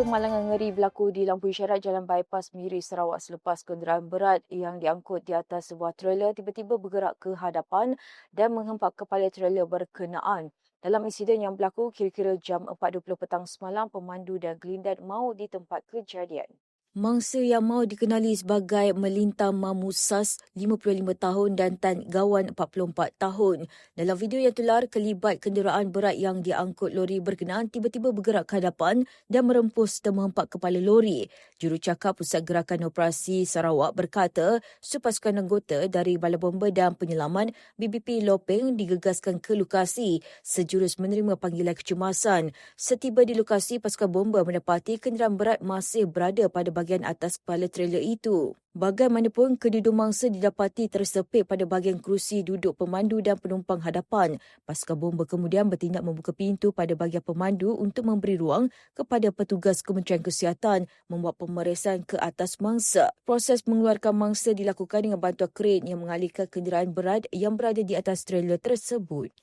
Kemalangan ngeri berlaku di lampu isyarat Jalan Bypass Miri Sarawak selepas kenderaan berat yang diangkut di atas sebuah trailer tiba-tiba bergerak ke hadapan dan menghempak kepala trailer berkenaan. Dalam insiden yang berlaku kira-kira jam 4.20 petang semalam, pemandu dan gelindan maut di tempat kejadian. Mangsa yang mahu dikenali sebagai Melinta Mamusas, 55 tahun dan Tan Gawan, 44 tahun. Dalam video yang tular, kelibat kenderaan berat yang diangkut lori berkenaan tiba-tiba bergerak ke hadapan dan merempus serta menghempak kepala lori. Jurucakap Pusat Gerakan Operasi Sarawak berkata, sepasukan anggota dari Balai Bomba dan Penyelaman BBP Lopeng digegaskan ke lokasi sejurus menerima panggilan kecemasan. Setiba di lokasi, pasukan bomba mendapati kenderaan berat masih berada pada bahagian atas kepala trailer itu. Bagaimanapun, kedua mangsa didapati tersepit pada bahagian kerusi duduk pemandu dan penumpang hadapan. Pasukan bomba kemudian bertindak membuka pintu pada bahagian pemandu untuk memberi ruang kepada petugas Kementerian Kesihatan membuat pemeriksaan ke atas mangsa. Proses mengeluarkan mangsa dilakukan dengan bantuan kren yang mengalihkan kenderaan berat yang berada di atas trailer tersebut.